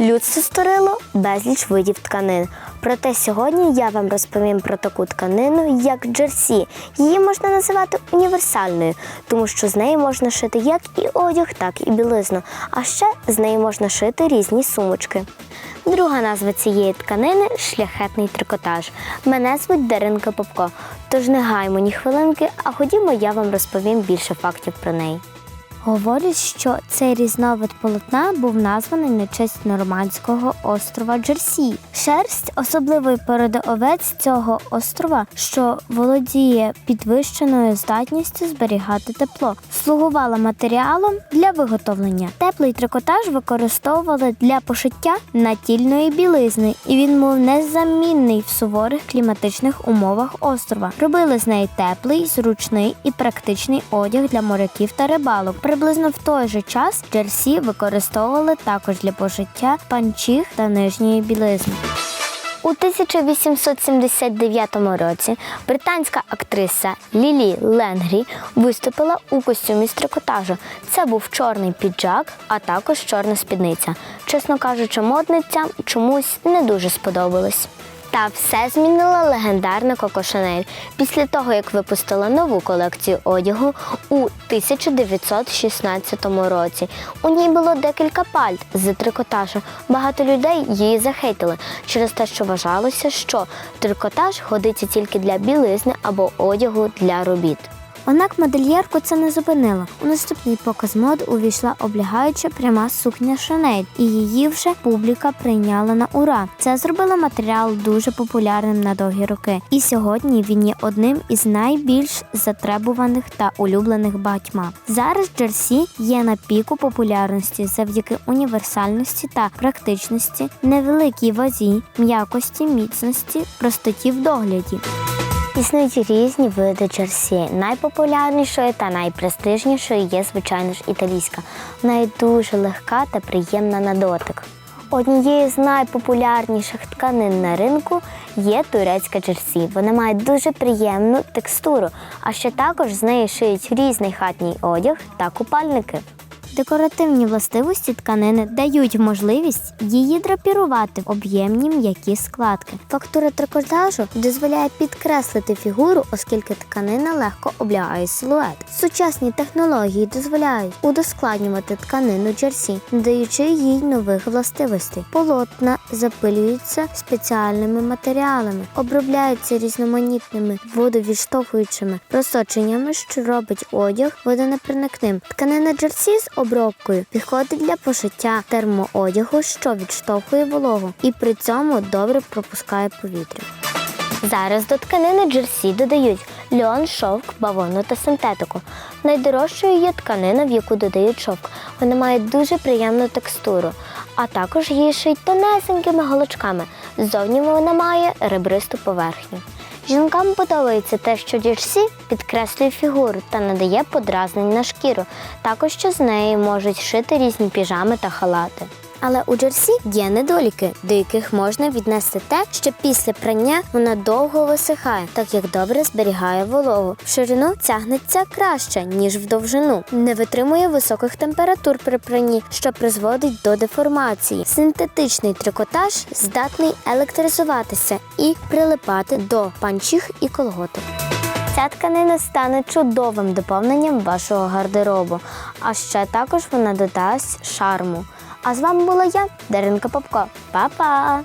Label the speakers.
Speaker 1: Людство створило безліч видів тканин. Проте сьогодні я вам розповім про таку тканину, як джерсі. Її можна називати універсальною, тому що з неї можна шити як і одяг, так і білизну. А ще з неї можна шити різні сумочки. Друга назва цієї тканини шляхетний трикотаж. Мене звуть Даринка Попко. Тож не гаймо ні хвилинки, а ходімо, я вам розповім більше фактів про неї. Говорять, що цей різновид полотна був названий на честь нормандського острова Джерсі. Шерсть особливої породи овець цього острова, що володіє підвищеною здатністю зберігати тепло, слугувала матеріалом для виготовлення. Теплий трикотаж використовували для пошиття натільної білизни, і він був незамінний в суворих кліматичних умовах острова. Робили з неї теплий, зручний і практичний одяг для моряків та рибалок. Приблизно в той же час джерсі використовували також для пошиття панчіх та нижньої білизни. У 1879 році британська актриса Лілі Ленгрі виступила у костюмі з трикотажу. Це був чорний піджак, а також чорна спідниця. Чесно кажучи, модницям чомусь не дуже сподобалось. Та все змінила легендарна Коко Шанель після того, як випустила нову колекцію одягу у 1916 році. У ній було декілька пальт з трикотажу. Багато людей її захейтили через те, що вважалося, що трикотаж годиться тільки для білизни або одягу для робіт. Однак модельєрку це не зупинило. У наступний показ мод увійшла облягаюча пряма сукня Шанель, і її вже публіка прийняла на ура. Це зробило матеріал дуже популярним на довгі роки. І сьогодні він є одним із найбільш затребуваних та улюблених багатьма. Зараз джерсі є на піку популярності завдяки універсальності та практичності, невеликій вазі, м'якості, міцності, простоті в догляді. Існують різні види джерсі. Найпопулярнішою та найпрестижнішою є, звичайно ж, італійська. Вона є дуже легка та приємна на дотик. Однією з найпопулярніших тканин на ринку є турецька джерсі. Вона має дуже приємну текстуру, а ще також з неї шиють різний хатній одяг та купальники. Декоративні властивості тканини дають можливість її драпірувати в об'ємні м'які складки. Фактура трикотажу дозволяє підкреслити фігуру, оскільки тканина легко облягає силует. Сучасні технології дозволяють удоскладнювати тканину джерсі, надаючи їй нових властивостей. Полотна запилюються спеціальними матеріалами, обробляються різноманітними водовідштовхуючими просоченнями, що робить одяг водонепроникним. Тканина джерсі з обробкою підходить для пошиття термоодягу, що відштовхує вологу, і при цьому добре пропускає повітря. Зараз до тканини джерсі додають льон, шовк, бавовну та синтетику. Найдорожчою є тканина, в яку додають шовк. Вона має дуже приємну текстуру, а також її шиють тонесенькими голочками. Ззовні вона має ребристу поверхню. Жінкам подобається те, що джерсі підкреслює фігуру та надає подразнень на шкіру. Також що з неї можуть шити різні піжами та халати. Але у джерсі є недоліки, до яких можна віднести те, що після прання вона довго висихає, так як добре зберігає вологу. В ширину тягнеться краще, ніж в довжину. Не витримує високих температур при пранні, що призводить до деформації. Синтетичний трикотаж здатний електризуватися і прилипати до панчіх і колготок. Ця тканина стане чудовим доповненням вашого гардеробу, а ще також вона додасть шарму. А з вами була я, Даринка Попко. Па-па!